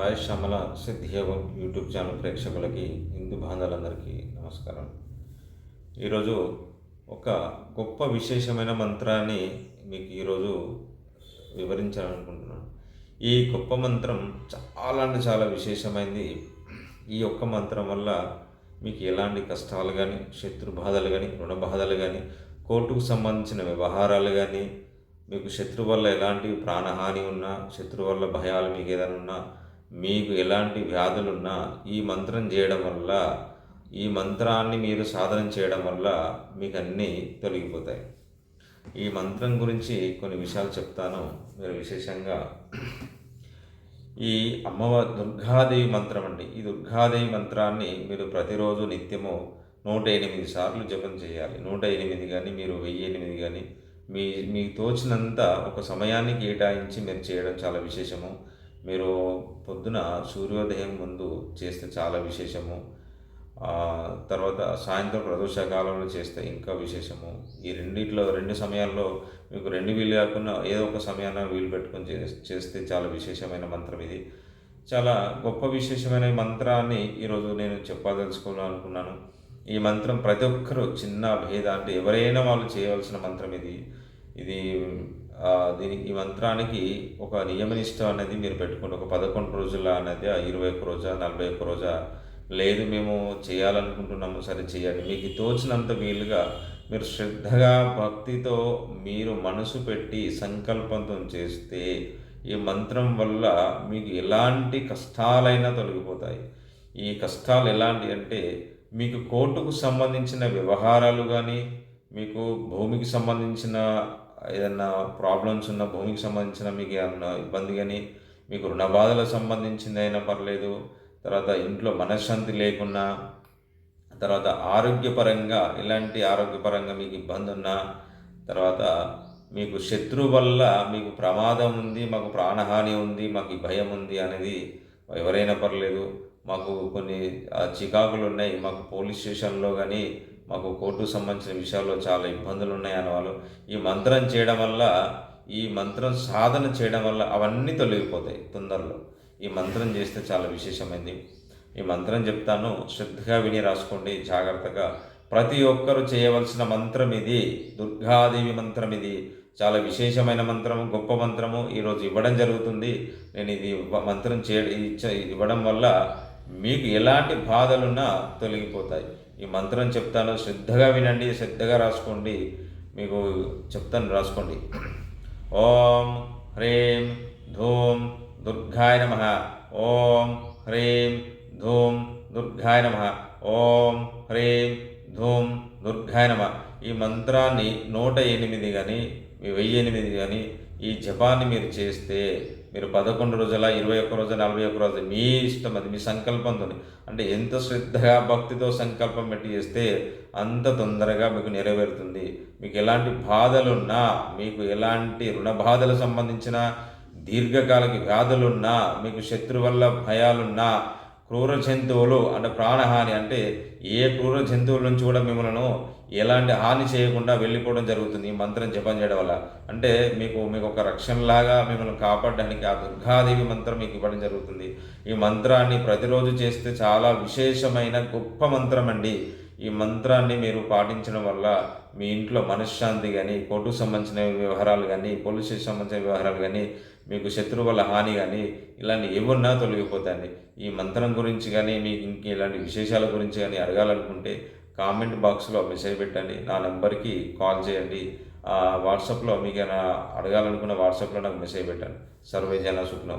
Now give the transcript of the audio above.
రాయశ్యామల సిద్ధియోగం YouTube channel ప్రేక్షకులకి హిందూ బాంధవులందరికీ నమస్కారం. ఈరోజు ఒక గొప్ప విశేషమైన మంత్రాన్ని మీకు ఈరోజు వివరించాలనుకుంటున్నాను. ఈ గొప్ప మంత్రం చాలా అంటే చాలా విశేషమైంది. ఈ ఒక్క మంత్రం వల్ల మీకు ఎలాంటి కష్టాలు కానీ శత్రు బాధలు కానీ రుణ బాధలు కానీ కోర్టుకు సంబంధించిన వ్యవహారాలు కానీ మీకు శత్రు వల్ల ఎలాంటి ప్రాణహాని ఉన్నా శత్రు వల్ల భయాలు మీకు ఏదైనా ఉన్నా మీకు ఎలాంటి వ్యాధులున్నా ఈ మంత్రం చేయడం వల్ల ఈ మంత్రాన్ని మీరు సాధన చేయడం వల్ల మీకు అన్నీ తొలగిపోతాయి. ఈ మంత్రం గురించి కొన్ని విషయాలు చెప్తాను. మీరు విశేషంగా ఈ అమ్మవారి దుర్గాదేవి మంత్రం అండి. ఈ దుర్గాదేవి మంత్రాన్ని మీరు ప్రతిరోజు నిత్యము నూట ఎనిమిది సార్లు జపం చేయాలి. నూట ఎనిమిది కానీ మీరు వెయ్యి ఎనిమిది కానీ మీ మీకు తోచినంత ఒక సమయాన్ని కేటాయించి మీరు చేయడం చాలా విశేషము. మీరు పొద్దున సూర్యోదయం ముందు చేస్తే చాలా విశేషము. తర్వాత సాయంత్రం ప్రదోషకాలంలో చేస్తే ఇంకా విశేషము. ఈ రెండిట్లో రెండు సమయాల్లో మీకు రెండు వీలు కాకుండా ఏదో ఒక సమయాన్ని వీలు పెట్టుకొని చేస్తే చాలా విశేషమైన మంత్రం ఇది. చాలా గొప్ప విశేషమైన మంత్రాన్ని ఈరోజు నేను చెప్పదలుచుకోవాలనుకున్నాను. ఈ మంత్రం ప్రతి ఒక్కరూ చిన్న భేద అంటే ఎవరైనా వాళ్ళు చేయవలసిన మంత్రం ఇది. ఇది దీని ఈ మంత్రానికి ఒక నియమనిష్ట అనేది మీరు పెట్టుకోండి. ఒక పదకొండు రోజుల అనేది ఇరవై ఒక్క రోజా నలభై ఒక్క రోజా లేదు మేము చేయాలనుకుంటున్నాము సరే చేయండి. మీకు తోచినంత వీలుగా మీరు శ్రద్ధగా భక్తితో మీరు మనసు పెట్టి సంకల్పంతో చేస్తే ఈ మంత్రం వల్ల మీకు ఎలాంటి కష్టాలైనా తొలగిపోతాయి. ఈ కష్టాలు ఎలాంటి అంటే మీకు కోర్టుకు సంబంధించిన వ్యవహారాలు కానీ మీకు భూమికి సంబంధించిన ఏదన్నా ప్రాబ్లమ్స్ ఉన్న భూమికి సంబంధించిన మీకు ఏమన్నా ఇబ్బంది కానీ మీకు రుణ బాధలకు సంబంధించింది అయినా పర్లేదు. తర్వాత ఇంట్లో మనశ్శాంతి లేకున్నా తర్వాత ఆరోగ్యపరంగా ఇలాంటి ఆరోగ్యపరంగా మీకు ఇబ్బంది ఉన్నా తర్వాత మీకు శత్రువు వల్ల మీకు ప్రమాదం ఉంది మాకు ప్రాణహాని ఉంది మాకు భయం ఉంది అనేది ఎవరైనా పర్లేదు. మాకు కొన్ని చికాకులు ఉన్నాయి మాకు పోలీస్ స్టేషన్లో కానీ మాకు కోర్టుకు సంబంధించిన విషయాల్లో చాలా ఇబ్బందులు ఉన్నాయన్న వాళ్ళు. ఈ మంత్రం చేయడం వల్ల ఈ మంత్రం సాధన చేయడం వల్ల అవన్నీ తొలగిపోతాయి తొందరలో. ఈ మంత్రం చేస్తే చాలా విశేషమైంది. ఈ మంత్రం చెప్తాను శ్రద్ధగా విని రాసుకోండి జాగ్రత్తగా. ప్రతి ఒక్కరు చేయవలసిన మంత్రం ఇది దుర్గాదేవి మంత్రం ఇది. చాలా విశేషమైన మంత్రము గొప్ప మంత్రము. ఈరోజు ఇవ్వడం జరుగుతుంది. నేను ఇది మంత్రం చే ఇవ్వడం వల్ల మీకు ఎలాంటి బాధలున్నా తొలగిపోతాయి. ఈ మంత్రం చెప్తాను శ్రద్ధగా వినండి శ్రద్ధగా రాసుకోండి. మీకు చెప్తాను రాసుకోండి. ఓం హ్రీం ధూమ్ దుర్గాయ నమ. ఓం హ్రీం ధూమ్ దుర్గాయ నమ. ఓం హ్రీం ధూమ్ దుర్గాయ నమ. ఈ మంత్రాన్ని నూట ఎనిమిది కానీ వెయ్యి ఎనిమిది కానీ ఈ జపాన్ని మీరు చేస్తే మీరు పదకొండు రోజుల ఇరవై ఒక్క రోజు నలభై ఒక్క రోజు మీ ఇష్టం అది మీ సంకల్పంతో అంటే ఎంత శ్రద్ధగా భక్తితో సంకల్పం పెట్టి చేస్తే అంత తొందరగా మీకు నెరవేరుతుంది. మీకు ఎలాంటి బాధలున్నా మీకు ఎలాంటి రుణ బాధలు సంబంధించిన దీర్ఘకాలిక వ్యాధులున్నా మీకు శత్రు వల్ల భయాలున్నా క్రూర జంతువులు అంటే ప్రాణహాని అంటే ఏ క్రూర జంతువుల నుంచి కూడా మిమ్మల్ని ఎలాంటి హాని చేయకుండా వెళ్ళిపోవడం జరుగుతుంది ఈ మంత్రం జపం చేయడం వల్ల. అంటే మీకు మీకు ఒక రక్షణలాగా మిమ్మల్ని కాపాడడానికి ఆ దుర్గాదేవి మంత్రం మీకు ఇవ్వడం జరుగుతుంది. ఈ మంత్రాన్ని ప్రతిరోజు చేస్తే చాలా విశేషమైన గొప్ప మంత్రం అండి. ఈ మంత్రాన్ని మీరు పాటించడం వల్ల మీ ఇంట్లో మనశ్శాంతి కానీ కోర్టుకు సంబంధించిన వ్యవహారాలు కానీ పోలీస్ స్టేషన్ సంబంధించిన వ్యవహారాలు కానీ మీకు శత్రువు వల్ల హాని కానీ ఇలాంటి ఏమన్నా తొలగిపోతాయి ఈ మంత్రం గురించి కానీ మీకు ఇంక ఇలాంటి విశేషాల గురించి కానీ అడగాలనుకుంటే కామెంట్ బాక్స్లో మెసేజ్ పెట్టండి. నా నెంబర్కి కాల్ చేయండి. వాట్సాప్లో మీకు అడగాలనుకున్న వాట్సాప్లో నాకు మెసేజ్ పెట్టండి. సర్వేజన సుఖ్నం